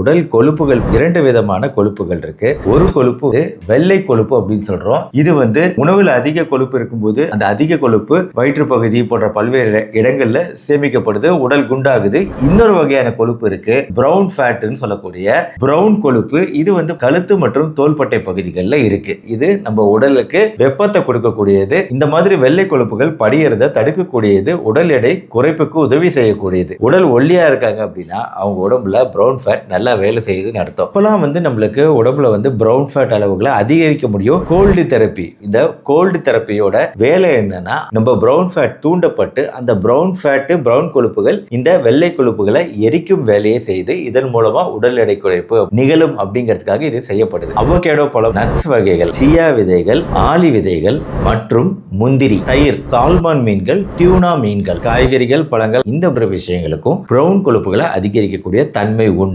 உடல் கொழுப்புகள் இரண்டு விதமான கொழுப்புகள் இருக்கு. ஒரு கொழுப்பு வெள்ளை கொழுப்பு அப்படின்னு சொல்றோம். இது வந்து உணவில் அதிக கொழுப்பு இருக்கும்போது அந்த அதிக கொழுப்பு வயிற்று பகுதி போன்ற பல்வேறு இடங்கள்ல சேமிக்கப்படுது உடல் குண்டாகுது. இன்னொரு வகையான கொழுப்பு இருக்கு பிரவுன் ஃபேட்னு சொல்லக்கூடிய பிரவுன் கொழுப்பு. இது வந்து கழுத்து மற்றும் தோள்பட்டை பகுதிகளில் இருக்கு. இது நம்ம உடலுக்கு வெப்பத்தை கொடுக்கக்கூடியது. இந்த மாதிரி வெள்ளை கொழுப்புகள் படியறத தடுக்கக்கூடியது. உடல் எடை குறைப்புக்கு உதவி செய்யக்கூடியது. உடல் ஒல்லியா இருக்காங்க அப்படின்னா அவங்க உடம்புல பிரவுன் ஃபேட் நல்லா நல்லா வேலை செய்யுதுன்னு அர்த்தம். இப்போலாம் வந்து நம்மளுக்கு உடம்புல வந்து ப்ரௌன் ஃபேட் அளவுகளை அதிகரிக்க முடியும். கோல்டு தெரப்பி இந்த கோல்டு தெரப்பியோட வேலை என்னன்னா நம்ம ப்ரௌன் ஃபேட் தூண்டப்பட்டு அந்த ப்ரௌன் ஃபேட்டு பிரவுன் கொழுப்புகள் இந்த வெள்ளை கொழுப்புகளை எரிக்கும் வேலையை செய்து இதன் மூலமா உடல் எடை குறைப்பு நிகழும் அப்படிங்கிறதுக்காக இது செய்யப்படுது. அவகேடோ பழம் நட்ஸ் வகைகள் சியா விதைகள் ஆலி விதைகள் மற்றும் முந்திரி தயிர் சால்மான் மீன்கள் டியூனா மீன்கள் காய்கறிகள் பழங்கள் இந்த விஷயங்களுக்கும் ப்ரௌன் கொழுப்புகளை அதிகரிக்கக்கூடிய தன்மை உண்டு.